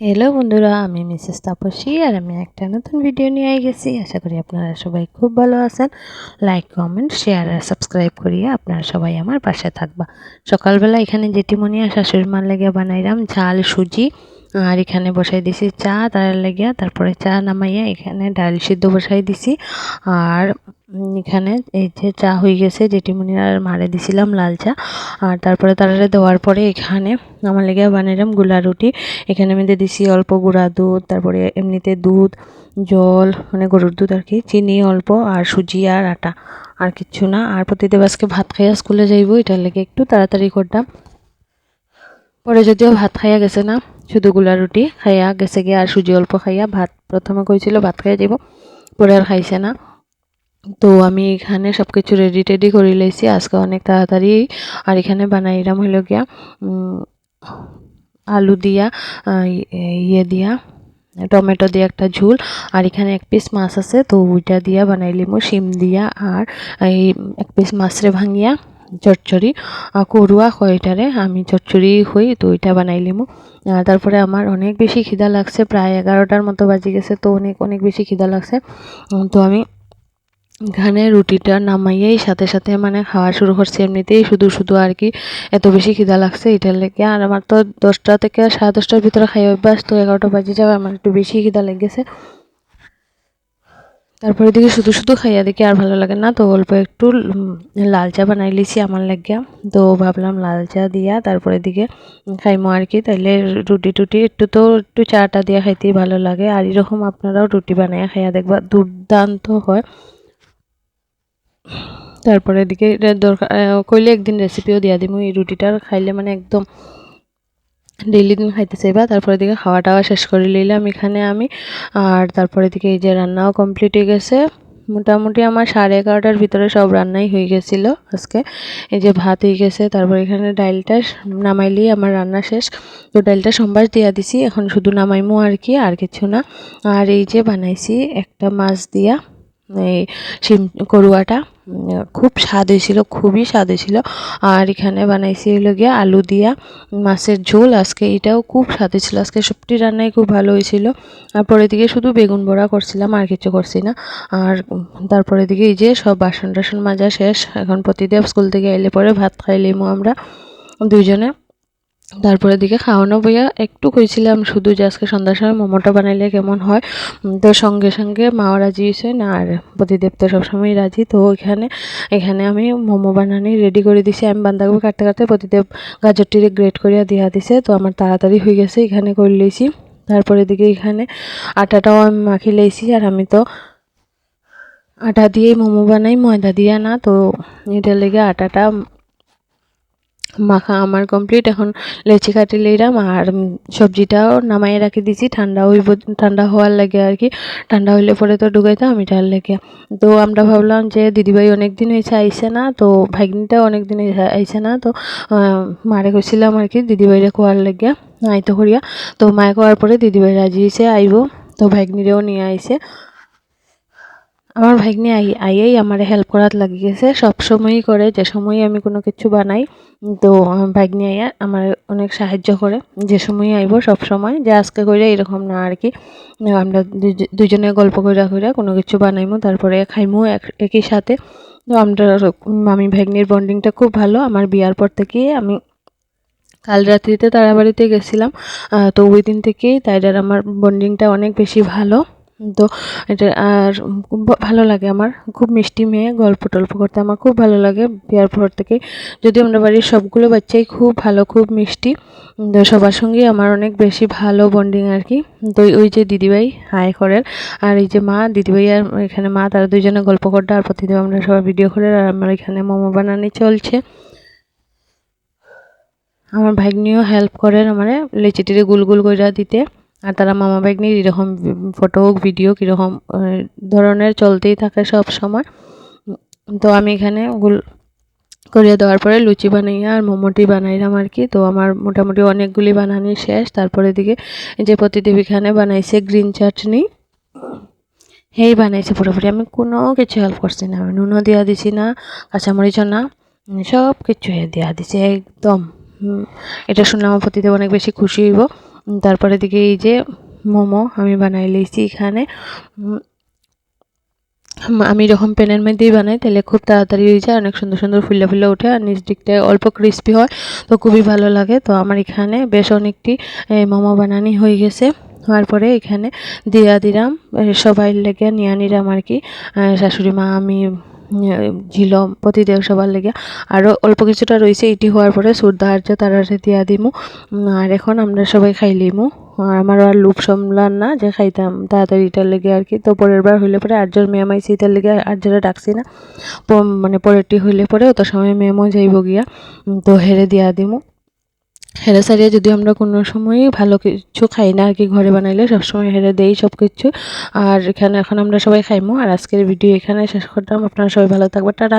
Hello বন্ধুরা, আমি Mrs Tapasi আর আমি একটা নতুন ভিডিও নিয়ে গেছি আশা করি আপনারা সবাই খুব ভালো আছেন। লাইক কমেন্ট শেয়ার আর সাবস্ক্রাইব করিয়ে আপনারা সবাই আমার পাশে থাকবা। সকালবেলা এখানে জেঠিমনি আর শাশুড়ি মার লেগে বানাইলাম ঝাল সুজি। আর এখানে বসাই দিছি চা, তার লেগিয়া তারপরে চা নামাইয়া এখানে ডাল সিদ্ধ বসাই দিছি। আর এখানে এই যে চা হয়ে গেছে, জেঠিমণি আর মারে দিছিলাম লাল চা। আর তারপরে তারা দেওয়ার পরে এখানে আমার লেগে বানাইলামগুলা রুটি। এখানে মধ্যে দিছি অল্প গুঁড়া দুধ, তারপরে এমনিতে দুধ, জল মানে গরুর দুধ আর কি, চিনি অল্প আর সুজি আর আটা। আর কিচ্ছু না। আর প্রতিদেব আজকে ভাত খাইয়া স্কুলে যাইব, এটার লেগে একটু তাড়াতাড়ি করতাম। পরে যদিও ভাত খাইয়া গেছে না, শুধু গুলা রুটি খাইয়া গেছে গিয়ে, আর সুজি অল্প খাইয়া ভাত প্রথমে কইছিল ভাত খাইয়া যাব, পরে আর খাইছে না। তো আমি এখানে সব কিছু রেডি টেডি করে লেছি, আজকে অনেক তাড়াতাড়ি, আর এখানে বানাইলাম হইল গিয়া আলু দিয়া ইয়ে দিয়া, টমেটো দিয়ে একটা ঝুল, আর এখানে এক পিস মাছ আছে, তো ওইটা দিয়া বানাইলিমো শিম দিয়া, আর এই এক পিস মাছরে ভাঙিয়া চচ্চড়ি করুয়া কয়টারে আমি চচ্চড়ি হই, তো ওইটা বানাইলিমো তারপরে আমার অনেক বেশি খিদা লাগছে, প্রায় এগারোটার মতো বাজি গেছে, তো অনেক অনেক বেশি খিদা লাগছে। তো আমি এখানে রুটিটা নামাইয়াই সাথে সাথে মানে খাওয়া শুরু করছি এমনিতেই। শুধু শুধু আর কি এত বেশি খিদা লাগছে এটার লেগে। আর আমার তো দশটা থেকে সাড়ে দশটার ভিতরে খাই অভ্যাস, তো এগারোটা বাজে যাবে আমার একটু বেশি খিদা লেগেছে। তারপরে দিকে শুধু শুধু খাইয়া দেখি আর ভালো লাগে না, তো অল্প একটু লাল চা বানাই লিছি আমার লাগিয়া। তো ভাবলাম লাল চা দিয়া তারপরে দিকে খাইমো আর কি, তাইলে রুটি টুটি একটু তো একটু চাটা দিয়ে খাইতেই ভালো লাগে। আর এরকম আপনারাও রুটি বানাইয়া খাইয়া দেখবা, দুর্দান্ত হয়। তারপরে এদিকে দরকার কইলে একদিন রেসিপিও দিয়া দিমু, এই রুটিটার খাইলে মানে একদম ডেইলি দিন খাইতে চাইবা তারপরে দিকে খাওয়া টাওয়া শেষ করে নিলাম এখানে আমি। আর তারপরে দিকে এই যে রান্নাও কমপ্লিট হয়ে গেছে। মোটামুটি আমার সাড়ে এগারোটার ভিতরে সব রান্নাই হয়ে গেছিল আজকে। এই যে ভাত হয়ে গেছে, তারপর এখানে ডাইলটা নামাইলেই আমার রান্না শেষ। তো ডাইলটা সোমবার দিয়া দিছি, এখন শুধু নামাইমো আর কি, আর কিছু না। আর এই যে বানাইছি একটা মাছ দিয়া, এই শিম, করুয়াটা। খুব স্বাদ হয়েছিল খুবই স্বাদ হয়েছিল আর এখানে বানাইছি হলো গিয়ে আলু দিয়া মাছের ঝোল। আজকে এটাও খুব স্বাদ হয়েছিল আজকে সবটি রান্নাই খুব ভালো হয়েছিল। আর পরের দিকে শুধু বেগুন বড়া করছিলাম, আর কিছু করছি না। আর তারপরে দিকে এই যে সব বাসন টাসন মাজা শেষ। এখন প্রতিদিন স্কুল থেকে এলে পরে ভাত খাইলিমো আমরা দুইজনে। তারপরে দিকে খাওয়ানো বইয়া একটু কইছিলাম, শুধু যে আজকে সন্ধ্যার সময় মোমোটা বানাইলে কেমন হয় তো সঙ্গে সঙ্গে মাও রাজি হয়েছেন আর প্রতিদেব তো সবসময় রাজি, তো ওইখানে, এখানে আমি মোমো বানানি রেডি করে দিছি। আমি বান্ধাকপি কাটতে কাটতে প্রতিদেব গাজরটিরে গ্রেট করিয়া দিয়া দিছে, তো আমার তাড়াতাড়ি হয়ে গেছে, এখানে করে লইছি। তারপরে দিকে এখানে আটাটাও আমি মাখি লেছি আর আমি তো আটা দিয়েই মোমো বানাই, ময়দা দিয়া না, তো এটা লেগে আটাটা মাখা আমার কমপ্লিট এখন লেচি কাটি লইলাম আর সবজিটাও নামাই রাখি দিছি। ঠান্ডা হইব, ঠান্ডা হওয়ার লাগে আর কি। ঠান্ডা হইলে পরে তো ঢুকাইতাম এটার লেগে। তো আমরা ভাবলাম যে দিদিভাই অনেক দিন হয়েছে, আইসে না। তো ভাগ্নিটাও অনেক দিন আইসে না। তো মারে কইছিলাম আর কি, দিদিভাইরে কোয়ার লেগে, আইতো করিয়া। তো মায়ে কোয়ার পরে দিদিভাই রাজি হয়েছে আইব। তো ভাগ্নিরেও নিয়ে আইসে। আমার ভাগ্নি আই, আইয়াই আমার হেল্প করার লাগি গেছে সব সময়ই করে, যে সময় আমি কোনো কিছু বানাই, তো আমার ভাগ্নি আইয়া আমার অনেক সাহায্য করে। যে সময় আইব, সব সময়। যে আজকে করে এরকম না আর কি। আমরা দুজনে গল্প করে করে কোনো কিছু বানাইমো, তারপরে খাইমো একই সাথে। তো আমরা আমি ভাগ্নির বন্ডিংটা খুব ভালো। আমার বিয়ার পর থেকে আমি কাল রাত্রিতে তারাবাড়িতে গেছিলাম। তো ওই দিন থেকেই তাইডার আমার বন্ডিংটা অনেক বেশি ভালো। তো এটা আর ভালো লাগে আমার। খুব মিষ্টি মেয়ে, গল্প টল্প করতে আমার খুব ভালো লাগে বিয়ার পর থেকে। যদি আমরা বাড়ির সবগুলো বাচ্চাই খুব ভালো, খুব মিষ্টি। তো সবার সঙ্গেই আমার অনেক বেশি ভালো বন্ডিং আর কি। তো ওই যে দিদিভাই, হাই করেন। আর এই যে মা, দিদিভাই আর এখানে মা, তারা দুইজনে গল্প করতে আর প্রতিদিন আমরা সবাই ভিডিও করে আর আমার এখানে মোমো বানানি চলছে। আমার ভাগ্নিও হেল্প করেন আমার লেচিটিরে গুল গুল করে দিতে। আর তারা মামা ভাগ্নির এরকম ফটো হোক ভিডিও কীরকম ধরনের চলতেই থাকে সব সময়। তো আমি এখানে করিয়ে দেওয়ার পরে লুচি বানাইয়া আর মোমোটি বানাইলাম আর কি। তো আমার মোটামুটি অনেকগুলি বানানি শেষ। তারপরে দিকে যে প্রতিদেব এখানে বানাইছে গ্রিন চাটনি। এই বানাইছে পুরোপুরি। আমি কোনো কিছু হেল্প করছি না। আমি নুনও দেওয়া দিছি না, কাঁচামরিচও না সব কিছু দেওয়া দিছি, একদম। এটা শুনলে আমার প্রতিদেব অনেক বেশি খুশি হইব। তারপরে দিকে এই যে মোমো আমি বানাই লইছি এখানে। আমি যখন প্যানের মধ্যেই বানাই তাহলে খুব তাড়াতাড়ি হয়ে যায়, অনেক সুন্দর সুন্দর ফুলে ফুলে ওঠে আর নিচ দিকটায় অল্প ক্রিস্পি হয়, তো খুবই ভালো লাগে। তো আমার এখানে বেশ অনেকটি মোমো বানানি হয়ে গেছে। হওয়ার পরে এখানে দিয়া দিলাম সবাই লেগে নিয়ে নিলাম আর কি। শাশুড়ি মা, আমি ঝিল প্রতিদেব সবার লেগে। আরও অল্প কিছুটা রয়েছে এটি হওয়ার পরে সুরদাহার্য তারা দিয়া দিমু আর এখন আমরা সবাই খাইলিমু আর আমার আর লুপ সামলান না, যে খাইতাম তাড়াতাড়ি এটার লেগে আর কি। তো পরের বার হইলে পরে আটজন মেয়ে মাইছি এটার লেগে আটজনে ডাকছি না। মানে পরেরটি হইলে পরে অত সময় মেমো যাইব গিয়া। তো হেরে দিয়া দিমু। হেরে সারিয়ে যদি আমরা কোনো সময়ই ভালো কিছু খাই না, আর কি ঘরে বানাইলে সবসময় হেরে দেই সব কিছু আর এখানে এখন আমরা সবাই খাইমো। আর আজকের ভিডিও এখানে শেষ করতাম আপনারা সবাই ভালো থাকবেন। টাটা।